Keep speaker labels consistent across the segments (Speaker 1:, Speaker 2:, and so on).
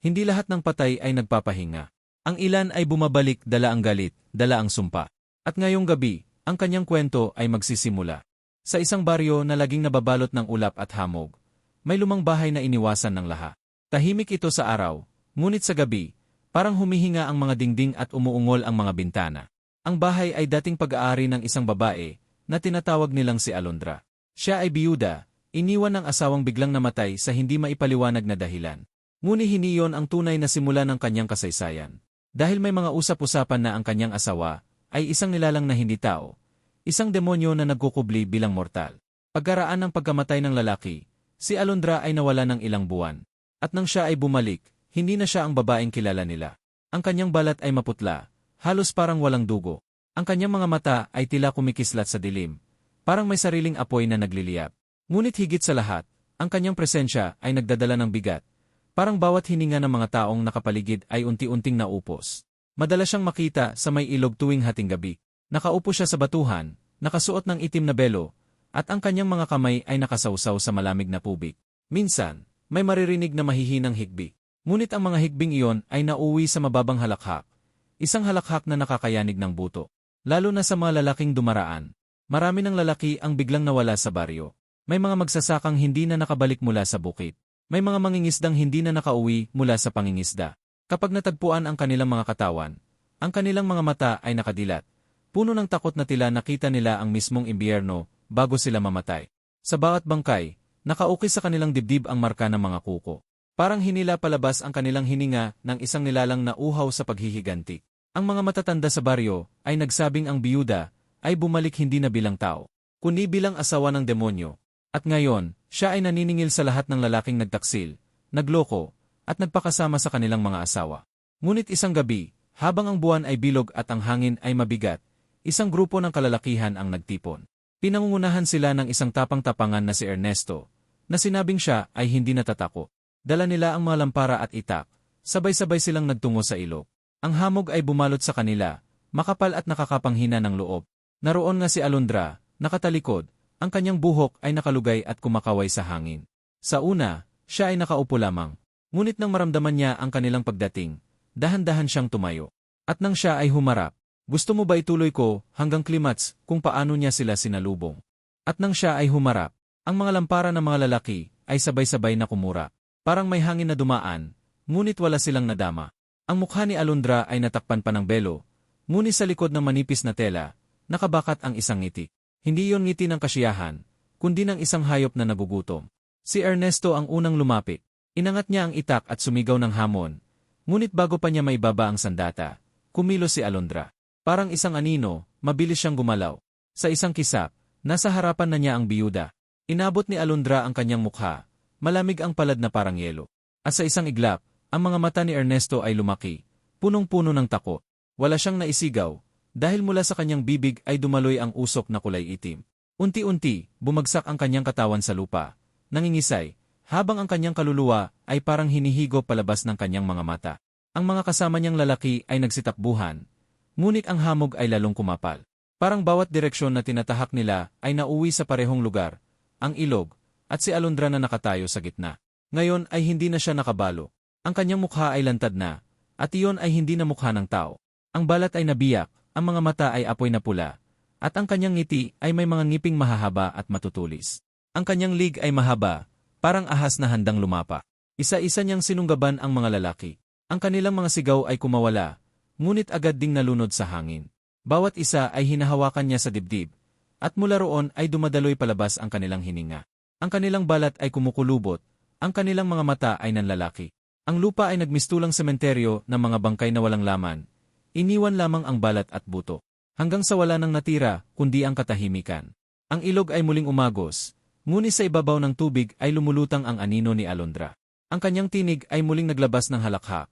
Speaker 1: Hindi lahat ng patay ay nagpapahinga. Ang ilan ay bumabalik dala ang galit, dala ang sumpa. At ngayong gabi, ang kanyang kwento ay magsisimula. Sa isang baryo na laging nababalot ng ulap at hamog, may lumang bahay na iniwasan ng laha. Tahimik ito sa araw, ngunit sa gabi, parang humihinga ang mga dingding at umuungol ang mga bintana. Ang bahay ay dating pag-aari ng isang babae na tinatawag nilang si Alondra. Siya ay biyuda, iniwan ng asawang biglang namatay sa hindi maipaliwanag na dahilan. Ngunit hiniyon ang tunay na simula ng kanyang kasaysayan. Dahil may mga usap-usapan na ang kanyang asawa ay isang nilalang na hindi tao, isang demonyo na nagkukubli bilang mortal. Pagkaraan ng pagkamatay ng lalaki, si Alondra ay nawala ng ilang buwan. At nang siya ay bumalik, hindi na siya ang babaeng kilala nila. Ang kanyang balat ay maputla, halos parang walang dugo. Ang kanyang mga mata ay tila kumikislat sa dilim, parang may sariling apoy na nagliliyap. Ngunit higit sa lahat, ang kanyang presensya ay nagdadala ng bigat, Parang bawat hininga ng mga taong nakapaligid ay unti-unting naupos. Madalas siyang makita sa may ilog tuwing hating gabi. Nakaupo siya sa batuhan, nakasuot ng itim na belo, at ang kanyang mga kamay ay nakasawsaw sa malamig na pubig. Minsan, may maririnig na mahihinang higbi. Ngunit ang mga higbing iyon ay nauwi sa mababang halakhak. Isang halakhak na nakakayanig ng buto. Lalo na sa mga lalaking dumaraan. Marami ng lalaki ang biglang nawala sa baryo. May mga magsasakang hindi na nakabalik mula sa bukit. May mga mangingisdang hindi na nakauwi mula sa pangingisda. Kapag natagpuan ang kanilang mga katawan, ang kanilang mga mata ay nakadilat. Puno ng takot na tila nakita nila ang mismong imbiyerno bago sila mamatay. Sa bawat bangkay, nakaukis sa kanilang dibdib ang marka ng mga kuko. Parang hinila palabas ang kanilang hininga ng isang nilalang na uhaw sa paghihiganti. Ang mga matatanda sa baryo ay nagsabing ang biyuda ay bumalik hindi na bilang tao, kundi bilang asawa ng demonyo. At ngayon, siya ay naniningil sa lahat ng lalaking nagtaksil, nagloko, at nagpakasama sa kanilang mga asawa. Ngunit isang gabi, habang ang buwan ay bilog at ang hangin ay mabigat, isang grupo ng kalalakihan ang nagtipon. Pinangungunahan sila ng isang tapang-tapangan na si Ernesto, na sinabing siya ay hindi natatako. Dala nila ang mga lampara at itak, sabay-sabay silang nagtungo sa ilog. Ang hamog ay bumalot sa kanila, makapal at nakakapanghina ng loob. Naroon nga si Alondra, nakatalikod, ang kanyang buhok ay nakalugay at kumakaway sa hangin. Sa una, siya ay nakaupo lamang. Ngunit nang maramdaman niya ang kanilang pagdating, dahan-dahan siyang tumayo. At nang siya ay humarap, gusto mo ba ituloy ko hanggang klimats kung paano niya sila sinalubong? At nang siya ay humarap, ang mga lampara ng mga lalaki ay sabay-sabay na kumura. Parang may hangin na dumaan, ngunit wala silang nadama. Ang mukha ni Alondra ay natakpan pa ng belo, ngunit sa likod ng manipis na tela, nakabakat ang isang ngiti. Hindi yon ngiti ng kasiyahan, kundi ng isang hayop na nagugutom. Si Ernesto ang unang lumapit. Inangat niya ang itak at sumigaw ng hamon. Ngunit bago pa niya maibaba ang sandata, kumilos si Alondra. Parang isang anino, mabilis siyang gumalaw. Sa isang kisap, nasa harapan na niya ang biyuda. Inabot ni Alondra ang kanyang mukha, malamig ang palad na parang yelo. At sa isang iglap, ang mga mata ni Ernesto ay lumaki, punong-puno ng takot. Wala siyang naisigaw, dahil mula sa kanyang bibig ay dumaloy ang usok na kulay itim. Unti-unti, bumagsak ang kanyang katawan sa lupa. Nangingisay, habang ang kanyang kaluluwa ay parang hinihigo palabas ng kanyang mga mata. Ang mga kasama niyang lalaki ay nagsitakbuhan, ngunit ang hamog ay lalong kumapal. Parang bawat direksyon na tinatahak nila ay nauwi sa parehong lugar, ang ilog, at si Alondra na nakatayo sa gitna. Ngayon ay hindi na siya nakabalo. Ang kanyang mukha ay lantad na, at iyon ay hindi na mukha ng tao. Ang balat ay nabiyak, ang mga mata ay apoy na pula, at ang kanyang ngiti ay may mga ngiping mahahaba at matutulis. Ang kanyang lig ay mahaba, parang ahas na handang lumapa. Isa-isa niyang sinunggaban ang mga lalaki. Ang kanilang mga sigaw ay kumawala, ngunit agad ding nalunod sa hangin. Bawat isa ay hinahawakan niya sa dibdib, at mula roon ay dumadaloy palabas ang kanilang hininga. Ang kanilang balat ay kumukulubot, ang kanilang mga mata ay nanlalaki. Ang lupa ay nagmistulang sementeryo ng mga bangkay na walang laman, Iniwan lamang ang balat at buto. Hanggang sa wala nang natira, kundi ang katahimikan. Ang ilog ay muling umagos, ngunit sa ibabaw ng tubig ay lumulutang ang anino ni Alondra. Ang kanyang tinig ay muling naglabas ng halakhak.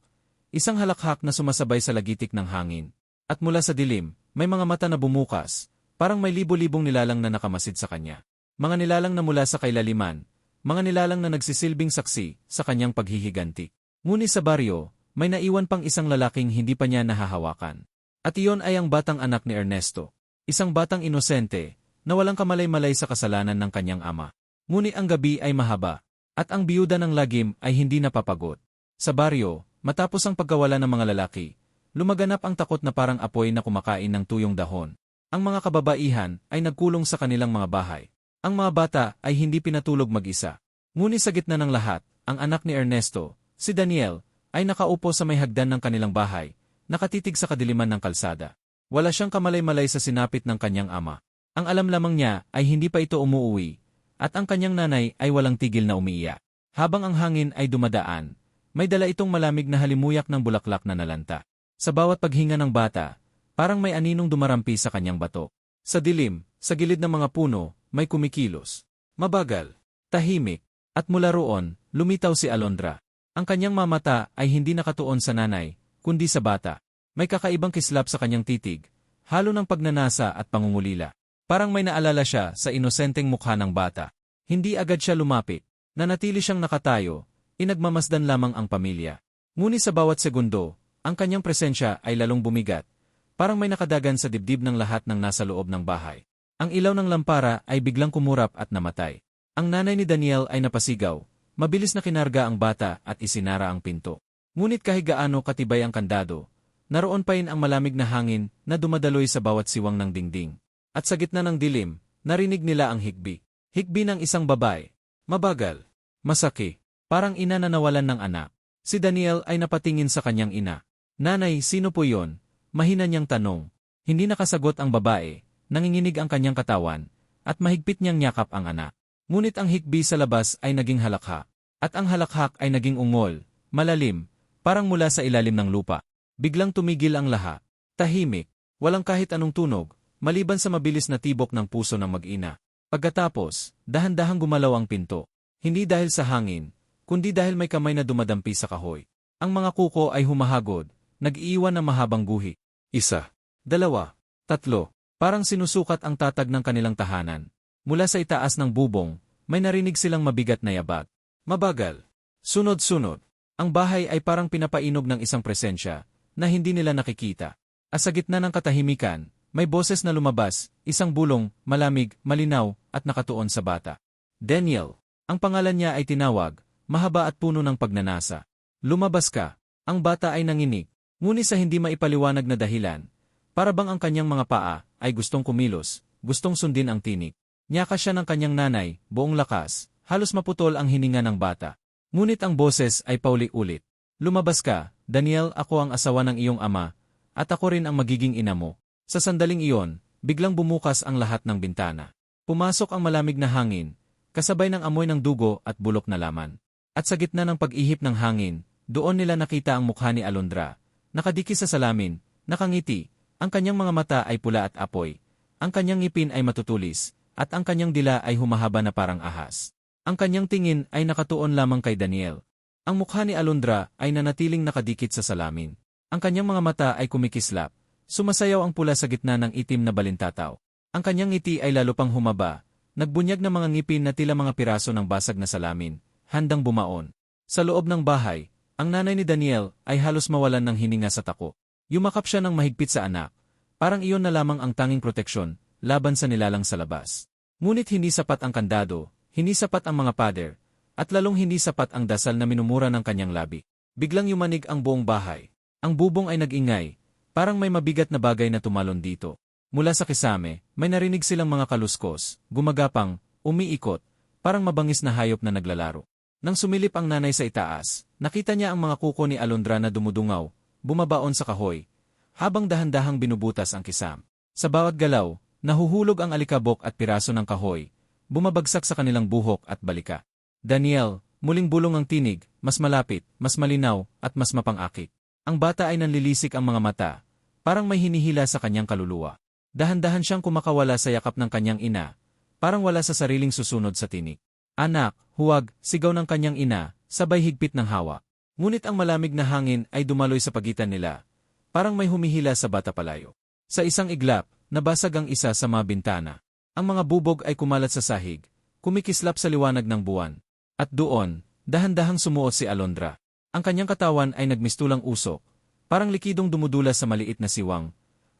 Speaker 1: Isang halakhak na sumasabay sa lagitik ng hangin. At mula sa dilim, may mga mata na bumukas, parang may libo-libong nilalang na nakamasid sa kanya. Mga nilalang na mula sa kailaliman, mga nilalang na nagsisilbing saksi sa kanyang paghihiganti. Ngunit sa baryo, may naiwan pang isang lalaking hindi pa niya nahahawakan. At iyon ay ang batang anak ni Ernesto. Isang batang inosente, na walang kamalay-malay sa kasalanan ng kanyang ama. Ngunit ang gabi ay mahaba, at ang biyuda ng lagim ay hindi napapagod. Sa baryo, matapos ang pagkawala ng mga lalaki, lumaganap ang takot na parang apoy na kumakain ng tuyong dahon. Ang mga kababaihan ay nagkulong sa kanilang mga bahay. Ang mga bata ay hindi pinatulog mag-isa. Ngunit sa gitna ng lahat, ang anak ni Ernesto, si Daniel, ay nakaupo sa may hagdan ng kanilang bahay, nakatitig sa kadiliman ng kalsada. Wala siyang kamalay-malay sa sinapit ng kanyang ama. Ang alam lamang niya ay hindi pa ito umuuwi, at ang kanyang nanay ay walang tigil na umiiyak. Habang ang hangin ay dumadaan, may dala itong malamig na halimuyak ng bulaklak na nalanta. Sa bawat paghinga ng bata, parang may aninong dumarampi sa kanyang bato. Sa dilim, sa gilid ng mga puno, may kumikilos. Mabagal, tahimik, at mula roon, lumitaw si Alondra. Ang kanyang mamata ay hindi nakatuon sa nanay, kundi sa bata. May kakaibang kislap sa kanyang titig, halo ng pagnanasa at pangungulila. Parang may naalala siya sa inosenteng mukha ng bata. Hindi agad siya lumapit. Nanatili siyang nakatayo, inagmamasdan lamang ang pamilya. Ngunit sa bawat segundo, ang kanyang presensya ay lalong bumigat. Parang may nakadagan sa dibdib ng lahat ng nasa loob ng bahay. Ang ilaw ng lampara ay biglang kumurap at namatay. Ang nanay ni Daniel ay napasigaw. Mabilis na kinarga ang bata at isinara ang pinto. Ngunit kahit gaano katibay ang kandado, naroon pa rin ang malamig na hangin na dumadaloy sa bawat siwang ng dingding. At sa gitna ng dilim, narinig nila ang higbi. Higbi ng isang babae. Mabagal. Masaki. Parang ina na nawalan ng anak. Si Daniel ay napatingin sa kanyang ina. Nanay, sino po yon? Mahina niyang tanong. Hindi nakasagot ang babae, nanginginig ang kanyang katawan, at mahigpit niyang yakap ang anak. Ngunit ang higbi sa labas ay naging halakha. At ang halakhak ay naging ungol, malalim, parang mula sa ilalim ng lupa. Biglang tumigil ang laha. Tahimik, walang kahit anong tunog, maliban sa mabilis na tibok ng puso ng mag-ina. Pagkatapos, dahan-dahang gumalaw ang pinto. Hindi dahil sa hangin, kundi dahil may kamay na dumadampi sa kahoy. Ang mga kuko ay humahagod, nag-iiwan ng mahabang guhi. Isa, dalawa, tatlo, parang sinusukat ang tatag ng kanilang tahanan. Mula sa itaas ng bubong, may narinig silang mabigat na yabag. Mabagal. Sunod-sunod. Ang bahay ay parang pinapainog ng isang presensya na hindi nila nakikita. At sa gitna ng katahimikan, may boses na lumabas, isang bulong, malamig, malinaw, at nakatuon sa bata. Daniel. Ang pangalan niya ay tinawag, mahaba at puno ng pagnanasa. Lumabas ka. Ang bata ay nanginig, ngunit sa hindi maipaliwanag na dahilan. Para bang ang kanyang mga paa ay gustong kumilos, gustong sundin ang tinik. Nyaka siya ng kanyang nanay, buong lakas, halos maputol ang hininga ng bata. Ngunit ang boses ay pauli-ulit. Lumabas ka, Daniel ako ang asawa ng iyong ama, at ako rin ang magiging ina mo. Sa sandaling iyon, biglang bumukas ang lahat ng bintana. Pumasok ang malamig na hangin, kasabay ng amoy ng dugo at bulok na laman. At sa gitna ng pag-ihip ng hangin, doon nila nakita ang mukha ni Alondra. Nakadiki sa salamin, nakangiti, ang kanyang mga mata ay pula at apoy, ang kanyang ngipin ay matutulis, at ang kanyang dila ay humahaba na parang ahas. Ang kanyang tingin ay nakatuon lamang kay Daniel. Ang mukha ni Alondra ay nanatiling nakadikit sa salamin. Ang kanyang mga mata ay kumikislap, Sumasayaw ang pula sa gitna ng itim na balintataw. Ang kanyang ngiti ay lalo pang humaba, nagbunyag ng mga ngipin na tila mga piraso ng basag na salamin, handang bumaon. Sa loob ng bahay, ang nanay ni Daniel ay halos mawalan ng hininga sa tako. Yumakap siya ng mahigpit sa anak, parang iyon na lamang ang tanging proteksyon, laban sa nilalang sa labas. Ngunit hindi sapat ang kandado, hindi sapat ang mga pader, at lalong hindi sapat ang dasal na minumura ng kanyang labi. Biglang yumanig ang buong bahay. Ang bubong ay nag-ingay, Parang may mabigat na bagay na tumalon dito. Mula sa kisame, may narinig silang mga kaluskos, gumagapang, umiikot, parang mabangis na hayop na naglalaro. Nang sumilip ang nanay sa itaas, nakita niya ang mga kuko ni Alondra na dumudungaw, bumabaon sa kahoy, habang dahan-dahang binubutas ang kisam. Sa bawat galaw, nahuhulog ang alikabok at piraso ng kahoy, bumabagsak sa kanilang buhok at balika. Daniel, muling bulong ang tinig, mas malapit, mas malinaw, at mas mapangakit. Ang bata ay nanlilisik ang mga mata, Parang may hinihila sa kanyang kaluluwa. Dahan-dahan siyang kumakawala sa yakap ng kanyang ina, parang wala sa sariling susunod sa tinik. Anak, huwag, sigaw ng kanyang ina, sabay higpit ng hawa. Ngunit ang malamig na hangin ay dumaloy sa pagitan nila, parang may humihila sa bata palayo. Sa isang iglap, nabasag ang isa sa mga bintana. Ang mga bubog ay kumalat sa sahig, kumikislap sa liwanag ng buwan. At doon, dahan-dahang sumuot si Alondra. Ang kanyang katawan ay nagmistulang usok, Parang likidong dumudula sa maliit na siwang,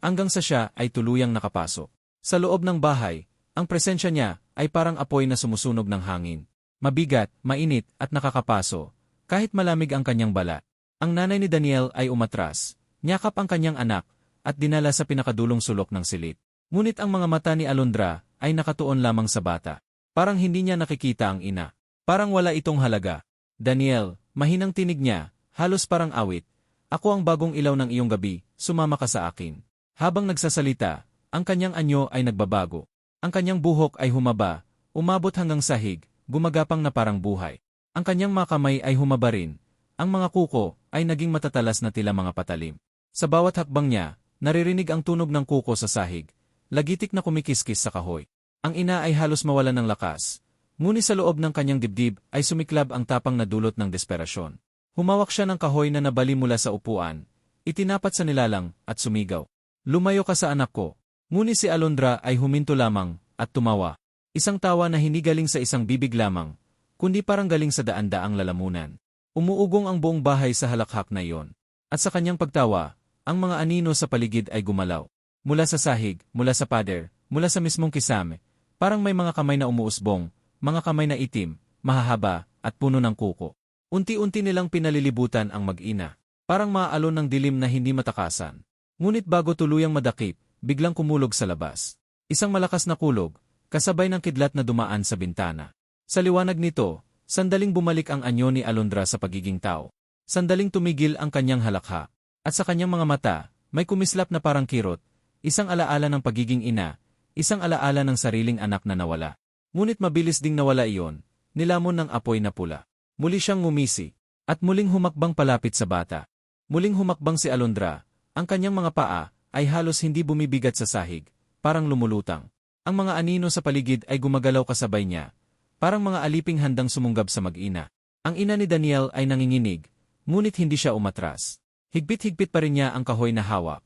Speaker 1: hanggang sa siya ay tuluyang nakapasok. Sa loob ng bahay, ang presensya niya ay parang apoy na sumusunog ng hangin. Mabigat, mainit, at nakakapaso, Kahit malamig ang kanyang balat, ang nanay ni Daniel ay umatras, niyakap ang kanyang anak, at dinala sa pinakadulong sulok ng silid. Ngunit ang mga mata ni Alondra ay nakatuon lamang sa bata. Parang hindi niya nakikita ang ina. Parang wala itong halaga. Daniel, mahinang tinig niya, halos parang awit. Ako ang bagong ilaw ng iyong gabi, sumama ka sa akin. Habang nagsasalita, ang kanyang anyo ay nagbabago. Ang kanyang buhok ay humaba, umabot hanggang sahig, gumagapang na parang buhay. Ang kanyang mga kamay ay humaba rin. Ang mga kuko ay naging matatalas na tila mga patalim. Sa bawat hakbang niya, naririnig ang tunog ng kuko sa sahig. Lagitik na kumikiskis sa kahoy. Ang ina ay halos mawalan ng lakas. Ngunit sa loob ng kanyang dibdib ay sumiklab ang tapang na dulot ng desperasyon. Humawak siya ng kahoy na nabali mula sa upuan, itinapat sa nilalang, at sumigaw. Lumayo ka sa anak ko. Ngunit si Alondra ay huminto lamang, at tumawa. Isang tawa na hindi galing sa isang bibig lamang, kundi parang galing sa daan-daang lalamunan. Umuugong ang buong bahay sa halakhak na iyon. At sa kanyang pagtawa, ang mga anino sa paligid ay gumalaw. Mula sa sahig, mula sa pader, mula sa mismong kisame, Parang may mga kamay na umuusbong, mga kamay na itim, mahahaba, at puno ng kuko. Unti-unti nilang pinalilibutan ang mag-ina. Parang maaalon ng dilim na hindi matakasan. Ngunit bago tuluyang madakip, biglang kumulog sa labas. Isang malakas na kulog, kasabay ng kidlat na dumaan sa bintana. Sa liwanag nito, sandaling bumalik ang anyo ni Alondra sa pagiging tao. Sandaling tumigil ang kanyang halakha. At sa kanyang mga mata, may kumislap na parang kirot, isang alaala ng pagiging ina, Isang alaala ng sariling anak na nawala. Ngunit mabilis ding nawala iyon, nilamon ng apoy na pula. Muli siyang ngumisi, at muling humakbang palapit sa bata. Muling humakbang si Alondra, ang kanyang mga paa ay halos hindi bumibigat sa sahig, parang lumulutang. Ang mga anino sa paligid ay gumagalaw kasabay niya, parang mga aliping handang sumunggab sa mag-ina. Ang ina ni Daniel ay nanginginig, ngunit hindi siya umatras. Higpit-higpit pa rin niya ang kahoy na hawak.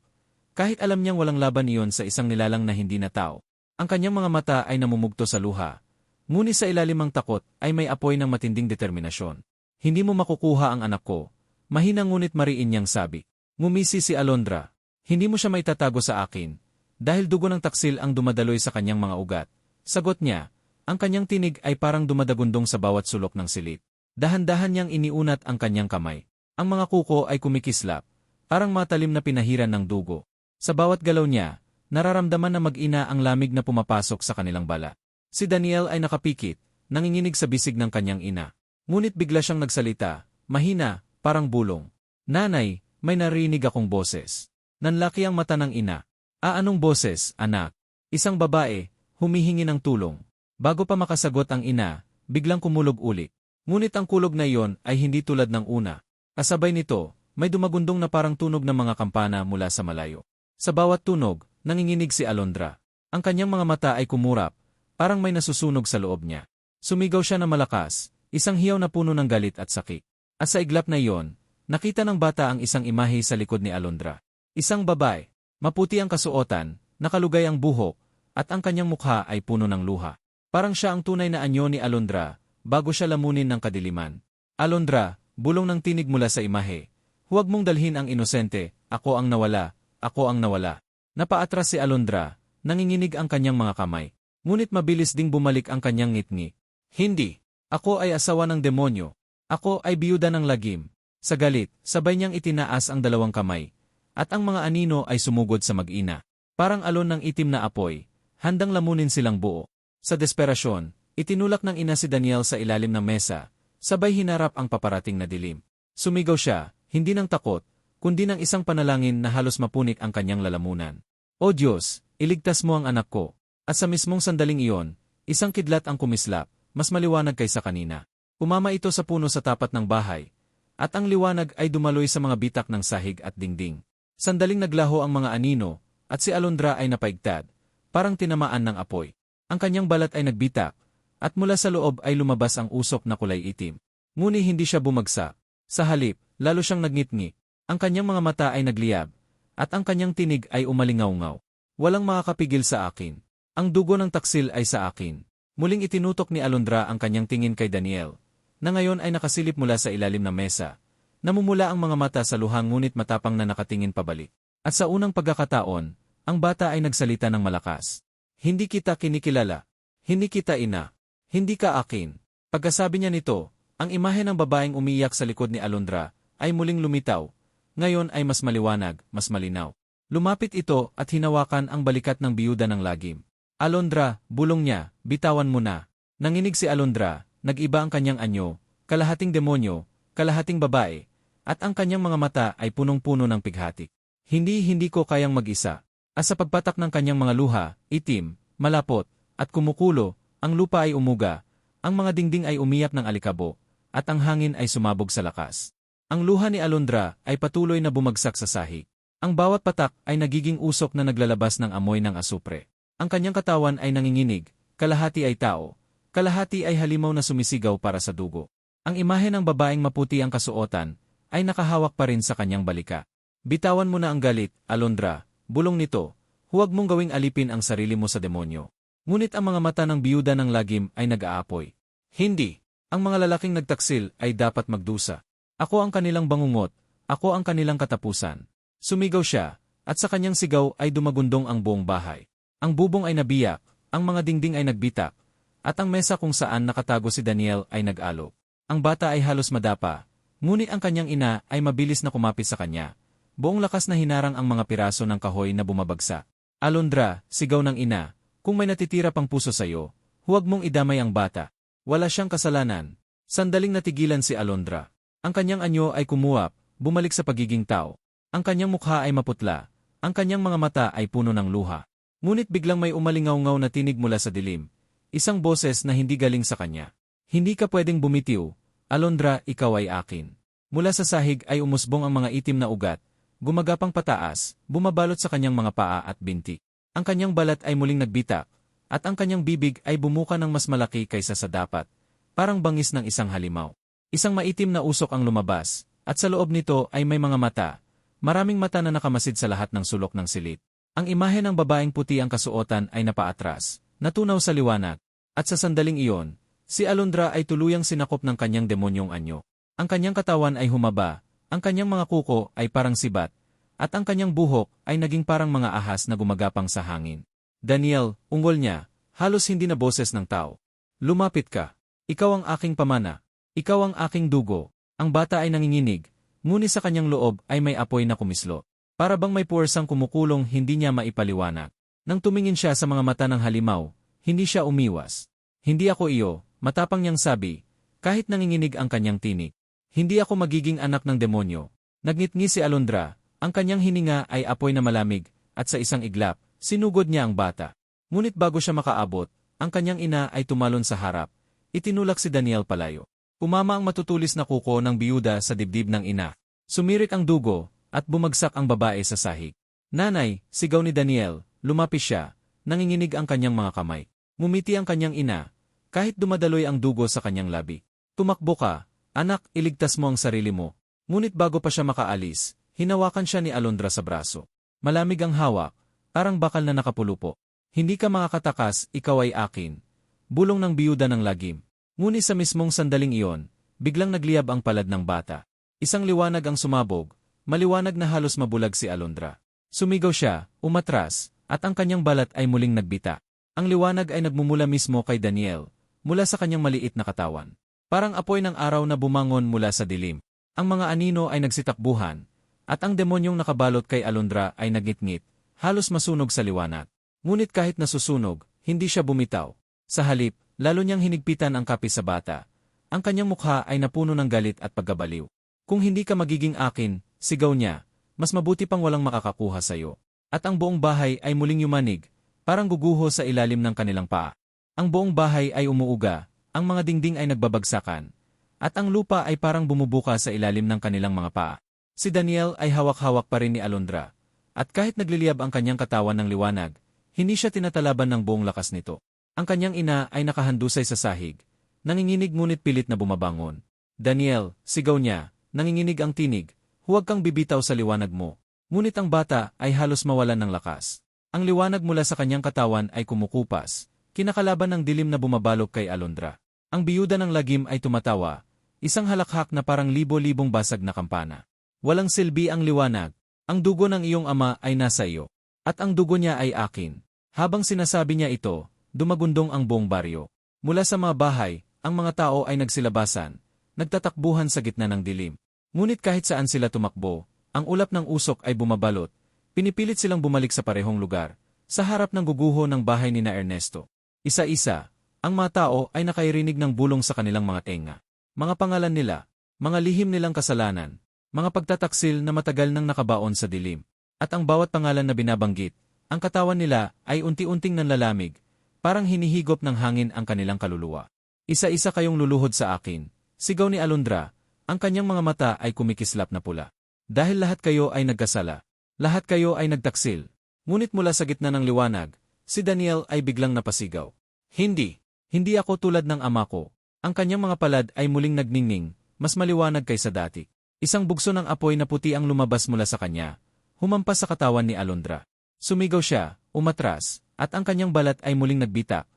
Speaker 1: Kahit alam niyang walang laban iyon sa isang nilalang na hindi na tao, ang kanyang mga mata ay namumugto sa luha. Ngunit sa ilalim ng takot ay may apoy ng matinding determinasyon. Hindi mo makukuha ang anak ko. Mahina ngunit mariin niyang sabi. Ngumisi si Alondra. Hindi mo siya maitatago sa akin. Dahil dugo ng taksil ang dumadaloy sa kanyang mga ugat. Sagot niya, ang kanyang tinig ay parang dumadagundong sa bawat sulok ng silid. Dahan-dahan niyang iniunat ang kanyang kamay. Ang mga kuko ay kumikislap, parang matalim na pinahiran ng dugo. Sa bawat galaw niya, nararamdaman na mag-ina ang lamig na pumapasok sa kanilang bala. Si Daniel ay nakapikit, nanginginig sa bisig ng kanyang ina. Ngunit bigla siyang nagsalita, mahina, parang bulong. Nanay, may narinig akong boses. Nanlaki ang mata ng ina. Aanong boses, anak? Isang babae, humihingi ng tulong. Bago pa makasagot ang ina, biglang kumulog ulit. Ngunit ang kulog na iyon ay hindi tulad ng una. Kasabay nito, may dumagundong na parang tunog ng mga kampana mula sa malayo. Sa bawat tunog, nanginginig si Alondra. Ang kanyang mga mata ay kumurap, parang may nasusunog sa loob niya. Sumigaw siya na malakas, isang hiyaw na puno ng galit at sakit. At sa iglap na iyon, nakita ng bata ang isang imahe sa likod ni Alondra. Isang babae, maputi ang kasuotan, nakalugay ang buhok, at ang kanyang mukha ay puno ng luha. Parang siya ang tunay na anyo ni Alondra, bago siya lamunin ng kadiliman. Alondra, bulong ng tinig mula sa imahe. Huwag mong dalhin ang inosente, ako ang nawala, ako ang nawala. Napaatras si Alondra, nanginginig ang kanyang mga kamay. Ngunit mabilis ding bumalik ang kanyang ngitngi. Hindi. Ako ay asawa ng demonyo. Ako ay biyuda ng lagim. Sa galit, sabay niyang itinaas ang dalawang kamay. At ang mga anino ay sumugod sa mag-ina. Parang alon ng itim na apoy, handang lamunin silang buo. Sa desperasyon, itinulak ng ina si Daniel sa ilalim ng mesa, sabay hinarap ang paparating na dilim. Sumigaw siya, hindi ng takot, kundi ng isang panalangin na halos mapunik ang kanyang lalamunan. O Diyos, iligtas mo ang anak ko. At sa mismong sandaling iyon, isang kidlat ang kumislap, mas maliwanag kaysa kanina. Umama ito sa puno sa tapat ng bahay, at ang liwanag ay dumaloy sa mga bitak ng sahig at dingding. Sandaling naglaho ang mga anino, at si Alondra ay napaigtad, parang tinamaan ng apoy. Ang kanyang balat ay nagbitak, at mula sa loob ay lumabas ang usok na kulay itim. Ngunit hindi siya bumagsak. Sa halip, lalo siyang nagngitngi, ang kanyang mga mata ay nagliyab, at ang kanyang tinig ay umalingaw-ngaw. Walang makakapigil sa akin. Ang dugo ng taksil ay sa akin. Muling itinutok ni Alondra ang kanyang tingin kay Daniel, na ngayon ay nakasilip mula sa ilalim ng mesa. Namumula ang mga mata sa luhang ngunit matapang na nakatingin pabalik. At sa unang pagkakataon, ang bata ay nagsalita ng malakas. Hindi kita kinikilala. Hindi kita ina. Hindi ka akin. Pagkasabi niya nito, Ang imahe ng babaeng umiiyak sa likod ni Alondra ay muling lumitaw. Ngayon ay mas maliwanag, mas malinaw. Lumapit ito at hinawakan ang balikat ng biyuda ng lagim. Alondra, bulong niya, bitawan mo na. Nanginig si Alondra, nag-iba ang kanyang anyo, kalahating demonyo, kalahating babae, at ang kanyang mga mata ay punong-puno ng pighati. Hindi-hindi ko kayang mag-isa. At sa pagpatak ng kanyang mga luha, itim, malapot, at kumukulo, ang lupa ay umuga, ang mga dingding ay umiyak ng alikabo, at ang hangin ay sumabog sa lakas. Ang luha ni Alondra ay patuloy na bumagsak sa sahig. Ang bawat patak ay nagiging usok na naglalabas ng amoy ng asupre. Ang kanyang katawan ay nanginginig, kalahati ay tao, kalahati ay halimaw na sumisigaw para sa dugo. Ang imahe ng babaeng maputi ang kasuotan ay nakahawak pa rin sa kanyang balika. Bitawan mo na ang galit, Alondra, bulong nito, huwag mong gawing alipin ang sarili mo sa demonyo. Ngunit ang mga mata ng biyuda ng lagim ay nag-aapoy. Hindi, ang mga lalaking nagtaksil ay dapat magdusa. Ako ang kanilang bangungot, ako ang kanilang katapusan. Sumigaw siya, at sa kanyang sigaw ay dumagundong ang buong bahay. Ang bubong ay nabiyak, ang mga dingding ay nagbitak, at ang mesa kung saan nakatago si Daniel ay nag-alok. Ang bata ay halos madapa, ngunit ang kanyang ina ay mabilis na kumapit sa kanya. Buong lakas na hinarang ang mga piraso ng kahoy na bumabagsak. Alondra, sigaw ng ina, kung may natitira pang puso sa'yo, huwag mong idamay ang bata. Wala siyang kasalanan. Sandaling natigilan si Alondra. Ang kanyang anyo ay kumuwap, bumalik sa pagiging tao. Ang kanyang mukha ay maputla, ang kanyang mga mata ay puno ng luha. Ngunit biglang may umalingaw-ngaw na tinig mula sa dilim. Isang boses na hindi galing sa kanya. Hindi ka pwedeng bumitiw. Alondra, ikaw ay akin. Mula sa sahig ay umusbong ang mga itim na ugat, gumagapang pataas, bumabalot sa kanyang mga paa at binti. Ang kanyang balat ay muling nagbitak, at ang kanyang bibig ay bumuka ng mas malaki kaysa sa dapat, parang bangis ng isang halimaw. Isang maitim na usok ang lumabas, at sa loob nito ay may mga mata, maraming mata na nakamasid sa lahat ng sulok ng silid. Ang imahe ng babaeng puti ang kasuotan ay napaatras, natunaw sa liwanag, at sa sandaling iyon, si Alondra ay tuluyang sinakop ng kanyang demonyong anyo. Ang kanyang katawan ay humaba, ang kanyang mga kuko ay parang sibat, at ang kanyang buhok ay naging parang mga ahas na gumagapang sa hangin. Daniel, ungol niya, halos hindi na boses ng tao. Lumapit ka. Ikaw ang aking pamana. Ikaw ang aking dugo. Ang bata ay nanginginig, ngunit sa kanyang loob ay may apoy na kumislo. Para bang may puwersang kumukulong hindi niya maipaliwanag. Nang tumingin siya sa mga mata ng halimaw, hindi siya umiwas. Hindi ako iyo, matapang niyang sabi, kahit nanginginig ang kanyang tinig. Hindi ako magiging anak ng demonyo. Nagngitngi si Alondra, ang kanyang hininga ay apoy na malamig, at sa isang iglap, sinugod niya ang bata. Ngunit bago siya makaabot, ang kanyang ina ay tumalon sa harap. Itinulak si Daniel palayo. Umama ang matutulis na kuko ng biyuda sa dibdib ng ina. Sumirik ang dugo, at bumagsak ang babae sa sahig. Nanay, sigaw ni Daniel, lumapis siya, nanginginig ang kanyang mga kamay. Mumiti ang kanyang ina, kahit dumadaloy ang dugo sa kanyang labi. Tumakbo ka, anak, iligtas mo ang sarili mo. Ngunit bago pa siya makaalis, hinawakan siya ni Alondra sa braso. Malamig ang hawak, parang bakal na nakapulupo. Hindi ka makakatakas, ikaw ay akin. Bulong ng biyuda ng lagim. Ngunit sa mismong sandaling iyon, biglang nagliyab ang palad ng bata. Isang liwanag ang sumabog, maliwanag na halos mabulag si Alondra. Sumigaw siya, umatras, at ang kanyang balat ay muling nagbita. Ang liwanag ay nagmumula mismo kay Daniel, mula sa kanyang maliit na katawan. Parang apoy ng araw na bumangon mula sa dilim. Ang mga anino ay nagsitakbuhan, at ang demonyong nakabalot kay Alondra ay nagitngit, halos masunog sa liwanag. Ngunit kahit nasusunog, hindi siya bumitaw. Sa halip, Lalo niyang hinigpitan ang kapi sa bata. Ang kanyang mukha ay napuno ng galit at paggabaliw. Kung hindi ka magiging akin, sigaw niya, mas mabuti pang walang makakakuha sa iyo. At ang buong bahay ay muling yumanig, parang guguho sa ilalim ng kanilang paa. Ang buong bahay ay umuuga, ang mga dingding ay nagbabagsakan, at ang lupa ay parang bumubuka sa ilalim ng kanilang mga paa. Si Daniel ay hawak-hawak pa rin ni Alondra, at kahit nagliliyab ang kanyang katawan ng liwanag, hindi siya tinatalaban ng buong lakas nito. Ang kanyang ina ay nakahandusay sa sahig. Nanginginig ngunit pilit na bumabangon. Daniel, sigaw niya, nanginginig ang tinig, huwag kang bibitaw sa liwanag mo. Ngunit ang bata ay halos mawalan ng lakas. Ang liwanag mula sa kanyang katawan ay kumukupas, kinakalaban ng dilim na bumabalok kay Alondra. Ang biyuda ng lagim ay tumatawa, isang halakhak na parang libo-libong basag na kampana. Walang silbi ang liwanag, ang dugo ng iyong ama ay nasa iyo, at ang dugo niya ay akin. Habang sinasabi niya ito, dumagundong ang buong baryo. Mula sa mga bahay, ang mga tao ay nagsilabasan, nagtatakbuhan sa gitna ng dilim. Ngunit kahit saan sila tumakbo, ang ulap ng usok ay bumabalot, pinipilit silang bumalik sa parehong lugar, sa harap ng guguho ng bahay ni na Ernesto. Isa-isa, ang mga tao ay nakairinig ng bulong sa kanilang mga tenga. Mga pangalan nila, mga lihim nilang kasalanan, mga pagtataksil na matagal nang nakabaon sa dilim. At ang bawat pangalan na binabanggit, ang katawan nila ay unti-unting nanlalamig, parang hinihigop ng hangin ang kanilang kaluluwa. Isa-isa kayong luluhod sa akin, sigaw ni Alondra, ang kanyang mga mata ay kumikislap na pula. Dahil lahat kayo ay nagkasala, lahat kayo ay nagtaksil. Ngunit mula sa gitna ng liwanag, si Daniel ay biglang napasigaw. Hindi, hindi ako tulad ng ama ko. Ang kanyang mga palad ay muling nagningning, mas maliwanag kaysa dati. Isang bugso ng apoy na puti ang lumabas mula sa kanya, humampas sa katawan ni Alondra. Sumigaw siya, umatras, at ang kanyang balat ay muling nagbitak.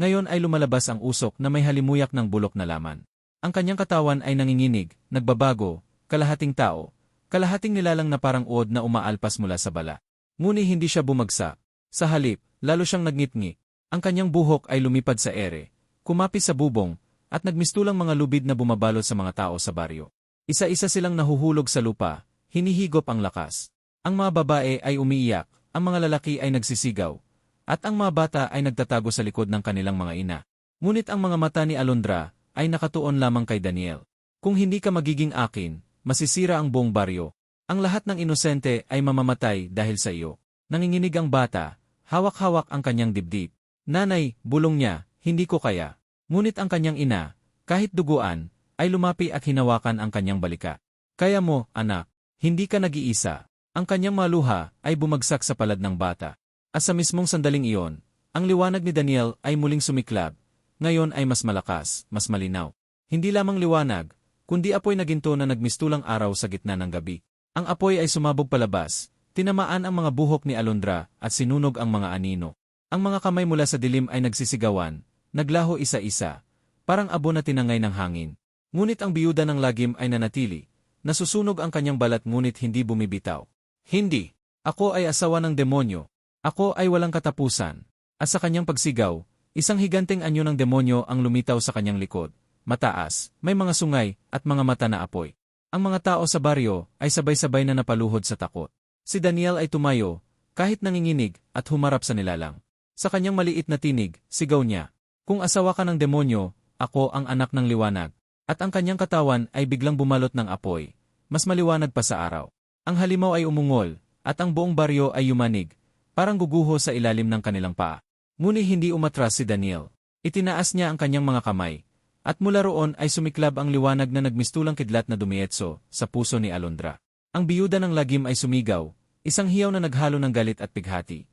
Speaker 1: Ngayon ay lumalabas ang usok na may halimuyak ng bulok na laman. Ang kanyang katawan ay nanginginig, nagbabago, kalahating tao, kalahating nilalang na parang uod na umaalpas mula sa bala. Ngunit hindi siya bumagsak. Sa halip, lalo siyang nagngitngi. Ang kanyang buhok ay lumipad sa ere, kumapis sa bubong, at nagmistulang mga lubid na bumabalot sa mga tao sa baryo. Isa-isa silang nahuhulog sa lupa, hinihigop ang lakas. Ang mga babae ay umiiyak, ang mga lalaki ay nagsisigaw, at ang mga bata ay nagtatago sa likod ng kanilang mga ina. Ngunit ang mga mata ni Alondra ay nakatuon lamang kay Daniel. Kung hindi ka magiging akin, masisira ang buong baryo. Ang lahat ng inosente ay mamamatay dahil sa iyo. Nanginginig ang bata, hawak-hawak ang kanyang dibdib. Nanay, bulong niya, hindi ko kaya. Ngunit ang kanyang ina, kahit duguan, ay lumapi at hinawakan ang kanyang balika. Kaya mo, anak, hindi ka nag-iisa. Ang kanyang maluha ay bumagsak sa palad ng bata. At sa mismong sandaling iyon, ang liwanag ni Daniel ay muling sumiklab, ngayon ay mas malakas, mas malinaw. Hindi lamang liwanag, kundi apoy na ginto na nagmistulang araw sa gitna ng gabi. Ang apoy ay sumabog palabas, tinamaan ang mga buhok ni Alondra at sinunog ang mga anino. Ang mga kamay mula sa dilim ay nagsisigawan, naglaho isa-isa, parang abo na tinangay ng hangin. Ngunit ang biyuda ng lagim ay nanatili, nasusunog ang kanyang balat ngunit hindi bumibitaw. Hindi, ako ay asawa ng demonyo, ako ay walang katapusan. At sa kanyang pagsigaw, Isang higanteng anyo ng demonyo ang lumitaw sa kanyang likod. Mataas, may mga sungay, at mga mata na apoy. Ang mga tao sa baryo ay sabay-sabay na napaluhod sa takot. Si Daniel ay tumayo, kahit nanginginig, at humarap sa nilalang. Sa kanyang maliit na tinig, sigaw niya, Kung asawa ka ng demonyo, ako ang anak ng liwanag. At ang kanyang katawan ay biglang bumalot ng apoy. Mas maliwanag pa sa araw. Ang halimaw ay umungol, at ang buong baryo ay yumanig, parang guguho sa ilalim ng kanilang paa. Ngunit hindi umatras si Daniel. Itinaas niya ang kanyang mga kamay, at mula roon ay sumiklab ang liwanag na nagmistulang kidlat na dumietso sa puso ni Alondra. Ang biyuda ng lagim ay sumigaw, isang hiyaw na naghalo ng galit at pighati.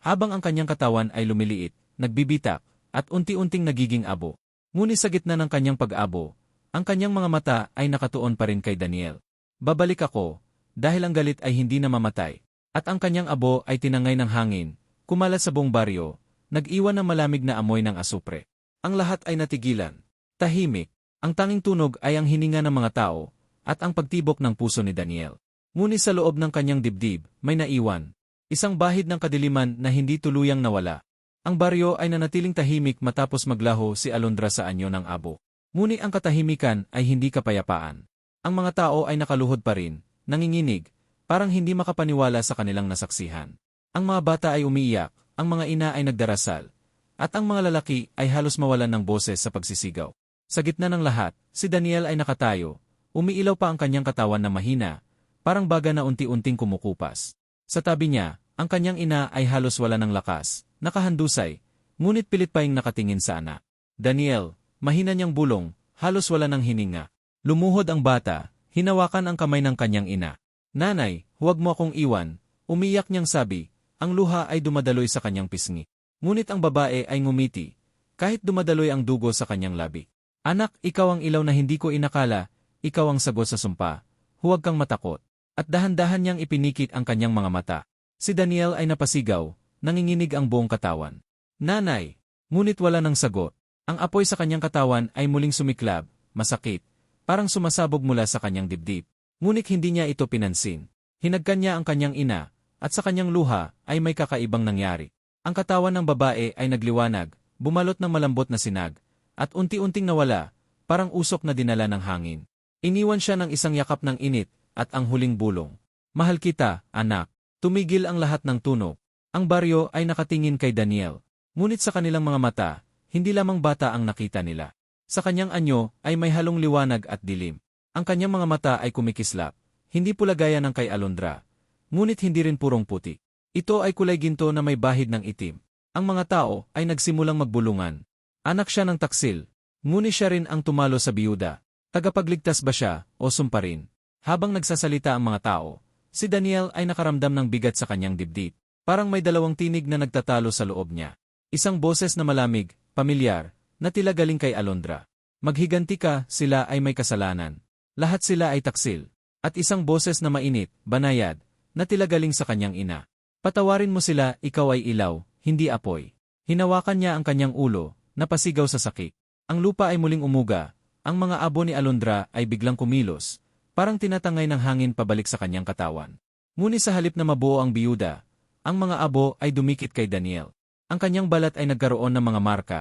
Speaker 1: Habang ang kanyang katawan ay lumiliit, nagbibitak, at unti-unting nagiging abo. Ngunit sa gitna ng kanyang pag-abo, ang kanyang mga mata ay nakatuon pa rin kay Daniel. Babalik ako, dahil ang galit ay hindi na mamatay, at ang kanyang abo ay tinangay ng hangin, kumalat sa buong baryo, nag-iwan ng malamig na amoy ng asupre. Ang lahat ay natigilan. Tahimik. Ang tanging tunog ay ang hininga ng mga tao, at ang pagtibok ng puso ni Daniel. Ngunit sa loob ng kanyang dibdib, may naiwan. Isang bahid ng kadiliman na hindi tuluyang nawala. Ang baryo ay nanatiling tahimik matapos maglaho si Alondra sa anyo ng abo. Ngunit ang katahimikan ay hindi kapayapaan. Ang mga tao ay nakaluhod pa rin, nanginginig, parang hindi makapaniwala sa kanilang nasaksihan. Ang mga bata ay umiiyak, ang mga ina ay nagdarasal, at ang mga lalaki ay halos mawalan ng boses sa pagsisigaw. Sa gitna ng lahat, si Daniel ay nakatayo, umiilaw pa ang kanyang katawan na mahina, parang baga na unti-unting kumukupas. Sa tabi niya, ang kanyang ina ay halos wala ng lakas, nakahandusay, ngunit pilit pa yung nakatingin sa anak. Daniel, mahina niyang bulong, halos wala ng hininga. Lumuhod ang bata, hinawakan ang kamay ng kanyang ina. Nanay, huwag mo akong iwan, umiyak niyang sabi, ang luha ay dumadaloy sa kanyang pisngi. Ngunit ang babae ay ngumiti, kahit dumadaloy ang dugo sa kanyang labi. Anak, ikaw ang ilaw na hindi ko inakala, ikaw ang sagot sa sumpa. Huwag kang matakot. At dahan-dahan niyang ipinikit ang kanyang mga mata. Si Daniel ay napasigaw, nanginginig ang buong katawan. Nanay! Ngunit wala ng sagot. Ang apoy sa kanyang katawan ay muling sumiklab, masakit, parang sumasabog mula sa kanyang dibdib. Ngunit hindi niya ito pinansin. Hinagkan niya ang kanyang ina, at sa kanyang luha ay may kakaibang nangyari. Ang katawan ng babae ay nagliwanag, bumalot ng malambot na sinag, at unti-unting nawala, parang usok na dinala ng hangin. Iniwan siya ng isang yakap ng init, at ang huling bulong. Mahal kita, anak. Tumigil ang lahat ng tunog. Ang baryo ay nakatingin kay Daniel. Ngunit sa kanilang mga mata, hindi lamang bata ang nakita nila. Sa kanyang anyo ay may halong liwanag at dilim. Ang kanyang mga mata ay kumikislap. Hindi pula gaya ng kay Alondra. Ngunit hindi rin purong puti. Ito ay kulay ginto na may bahid ng itim. Ang mga tao ay nagsimulang magbulungan. Anak siya ng taksil. Ngunit siya rin ang tumalo sa biyuda. Tagapagligtas ba siya o sumpa rin? Habang nagsasalita ang mga tao, si Daniel ay nakaramdam ng bigat sa kanyang dibdib. Parang may dalawang tinig na nagtatalo sa loob niya. Isang boses na malamig, pamilyar, na tila galing kay Alondra. Maghiganti ka, sila ay may kasalanan. Lahat sila ay taksil. At isang boses na mainit, banayad, na tila galing sa kanyang ina. Patawarin mo sila, ikaw ay ilaw, hindi apoy. Hinawakan niya ang kanyang ulo, napasigaw sa sakit. Ang lupa ay muling umuga, ang mga abo ni Alondra ay biglang kumilos, parang tinatangay ng hangin pabalik sa kanyang katawan. Ngunit sa halip na mabuo ang biyuda, ang mga abo ay dumikit kay Daniel. Ang kanyang balat ay nagkaroon ng mga marka,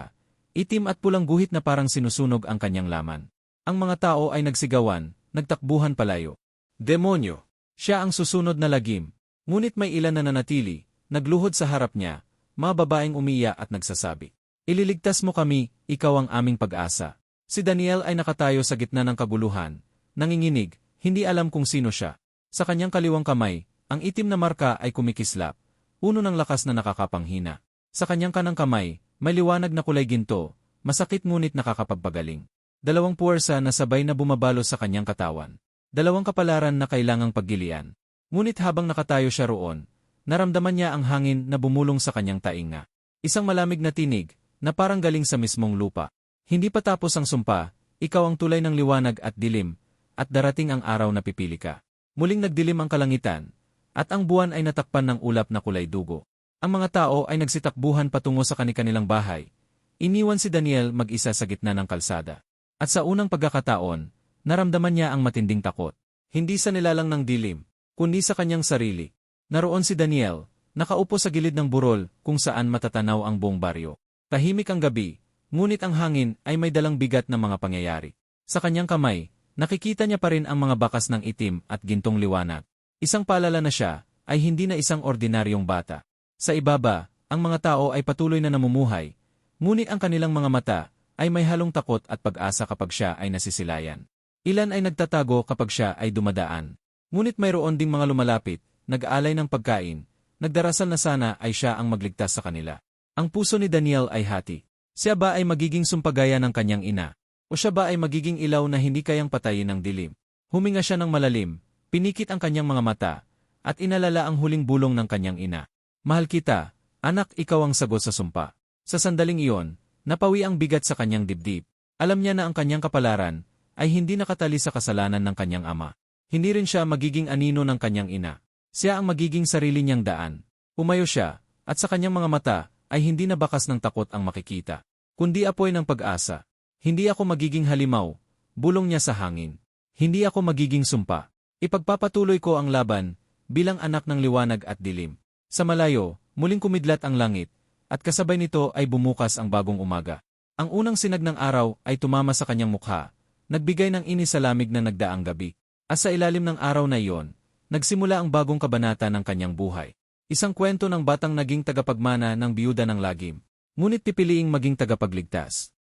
Speaker 1: itim at pulang guhit na parang sinusunog ang kanyang laman. Ang mga tao ay nagsigawan, nagtakbuhan palayo. Demonyo! Siya ang susunod na lagim. Ngunit may ilan na nanatili, nagluhod sa harap niya, mga babaeng umiya at nagsasabi. Ililigtas mo kami, ikaw ang aming pag-asa. Si Daniel ay nakatayo sa gitna ng kaguluhan, nanginginig, hindi alam kung sino siya. Sa kanyang kaliwang kamay, ang itim na marka ay kumikislap, uno ng lakas na nakakapanghina. Sa kanyang kanang kamay, may liwanag na kulay ginto, masakit ngunit nakakapagpagaling. Dalawang puwersa na sabay na bumabalo sa kanyang katawan. Dalawang kapalaran na kailangang paggilian. Ngunit habang nakatayo siya roon, naramdaman niya ang hangin na bumulong sa kanyang tainga. Isang malamig na tinig, na parang galing sa mismong lupa. Hindi pa tapos ang sumpa, ikaw ang tulay ng liwanag at dilim, at darating ang araw na pipili ka. Muling nagdilim ang kalangitan, at ang buwan ay natakpan ng ulap na kulay dugo. Ang mga tao ay nagsitakbuhan patungo sa kanilang bahay. Iniwan si Daniel mag-isa sa gitna ng kalsada. At sa unang pagkakataon, Naramdaman niya ang matinding takot. Hindi sa nilalang ng dilim, kundi sa kanyang sarili. Naroon si Daniel, nakaupo sa gilid ng burol kung saan matatanaw ang buong baryo. Tahimik ang gabi, ngunit ang hangin ay may dalang bigat ng mga pangyayari. Sa kanyang kamay, nakikita niya pa rin ang mga bakas ng itim at gintong liwanag. Isang paalala na siya ay hindi na isang ordinaryong bata. Sa ibaba, ang mga tao ay patuloy na namumuhay, ngunit ang kanilang mga mata ay may halong takot at pag-asa kapag siya ay nasisilayan. Ilan ay nagtatago kapag siya ay dumadaan. Ngunit mayroon ding mga lumalapit, nag-aalay ng pagkain, nagdarasal na sana ay siya ang magligtas sa kanila. Ang puso ni Daniel ay hati. Siya ba ay magiging sumpagaya ng kanyang ina? O siya ba ay magiging ilaw na hindi kayang patayin ng dilim? Huminga siya ng malalim, pinikit ang kanyang mga mata, at inalala ang huling bulong ng kanyang ina. Mahal kita, anak ikaw ang sagot sa sumpa. Sa sandaling iyon, napawi ang bigat sa kanyang dibdib. Alam niya na ang kanyang kapalaran, ay hindi nakatali sa kasalanan ng kanyang ama. Hindi rin siya magiging anino ng kanyang ina. Siya ang magiging sarili niyang daan. Umayo siya, at sa kanyang mga mata, ay hindi na bakas ng takot ang makikita. Kundi apoy ng pag-asa. Hindi ako magiging halimaw, bulong niya sa hangin. Hindi ako magiging sumpa. Ipagpapatuloy ko ang laban, bilang anak ng liwanag at dilim. Sa malayo, muling kumidlat ang langit, at kasabay nito ay bumukas ang bagong umaga. Ang unang sinag ng araw ay tumama sa kanyang mukha, nagbigay ng inis sa lamig na nagdaang gabi. At sa ilalim ng araw na iyon, nagsimula ang bagong kabanata ng kanyang buhay. Isang kwento ng batang naging tagapagmana ng biyuda ng lagim, ngunit pipiliing maging tagapagligtas.